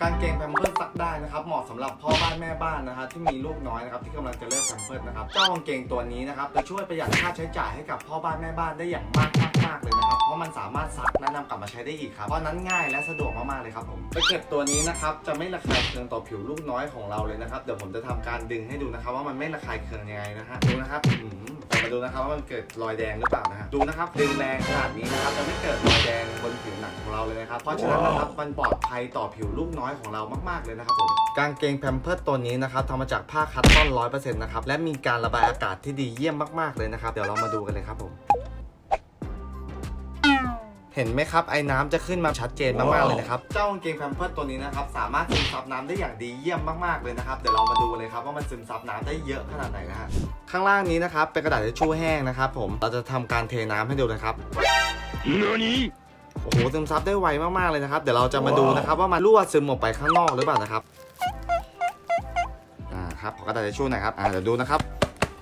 กางเกงแพมเพิร์สซักได้นะครับเหมาะสำหรับพ่อบ้านแม่บ้านนะครับที่มีลูกน้อยนะครับที่กำลังจะเลิกแพมเพิร์สนะครับเจ้ากางเกงตัวนี้นะครับจะช่วยประหยัดค่าใช้จ่ายให้กับพ่อบ้านแม่บ้านได้อย่างมากมากเลยนะครับเพราะมันสามารถซักและนำกลับมาใช้ได้อีกครับเพราะนั้นง่ายและสะดวกมากๆเลยครับผมไปเก็บตัวนี้นะครับจะไม่ระคายเคืองต่อผิวลูกน้อยของเราเลยนะครับเดี๋ยวผมจะทำการดึงให้ดูนะครับว่ามันไม่ระคายเคืองยังไงนะฮะดูนะครับอื มาดูนะครับว่ามันเกิดรอยแดงหรือเปล่านะฮะดูนะครับดึงแรงขนาดนี้นะครับจะไม่เกิดรอยแดงบนผิวหนังของเราเลยนะครับเพราะฉะนั้นนะครับมันปลอดภัยต่อผิวลูกน้อยของเรามากๆเลยนะครับผมกางเกงแพมเพิร์ตตัวนี้นะครับทำมาจากผ้าคัตตอนร้อยเปอร์เซ็นต์นะครับและมีการระบายอากาศที่ดีเยี่ยมมากๆเลยนะครับเดี๋ยวเรามาดูกันเลยครับผม เห็นไหมครับไอ้น้ำจะขึ้นมาชัดเจนมากๆเลยนะครับ เจ้ากางเกงแพมเพิร์สตัวนี้นะครับ สามารถซึมซับน้ำได้อย่างดีเยี่ยมมากๆเลยนะครับ เดี๋ยวเรามาดูเลยครับว่ามันซึมซับน้ำได้เยอะขนาดไหนนะฮะ ข้างล่างนี้นะครับเป็นกระดาษทิชชู่แห้งนะครับผม เราจะทำการเทน้ำให้ดูนะครับ何โอ้โหซึมซับได้ไวมากๆเลยนะครับ เดี๋ยวเราจะมาดูนะครับว่ามันรั่วซึมออกไปข้างนอกหรือเปล่านะครับ อ่าครับขอกระดาษทิชชู่หน่อยครับ อ่าเดี๋ยวดูนะครับ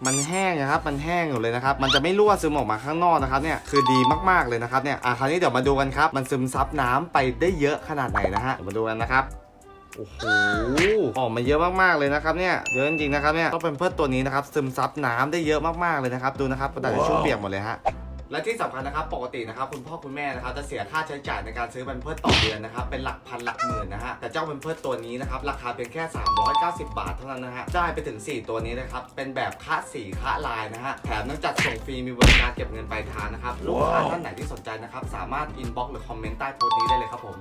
มันแห้งนะครับ มันแห้งอยู่เลยนะครับ มันจะไม่รั่วซึมออกมาข้างนอกนะครับเนี่ย คือดีมากๆเลยนะครับเนี่ย อะคราวนี้เดี๋ยวมาดูกันครับ มันซึมซับน้ำไปได้เยอะขนาดไหนนะฮะ เดี๋ยวมาดูกันนะครับโอ้โหออกมาเยอะมากๆเลยนะครับเนี่ยเยอะจริงๆนะครับเนี่ยต้องเป็นเพื่อตัวนี้นะครับซึมซับน้ำได้เยอะมากๆเลยนะครับดูนะครับกระดาษทิชชู่เปียกหมดเลยฮะ และที่สำคัญนะครับปกตินะครับคุณพ่อคุณแม่นะครับจะเสียค่าใช้จ่ายในการซื้อเป็นเพิร์ต่อเดือนนะครับเป็นหลักพันหลักหมื่นนะฮะแต่เจ้าเป็นเพิร์ตัวนี้นะครับราคาเพียงแค่ 390 บาทเท่านั้นนะฮะได้ไปถึง 4 ตัวนี้นะครับเป็นแบบคะสีคะลายนะฮะแถมต้องจัดส่งฟรีมีบริการเก็บเงินปลายทางนะครับลูกค้าท่านไหนที่สนใจนะครับสามารถอินบ็อกซ์หรือคอมเมนต์ใต้โพสต์นี้ได้เลยครับผม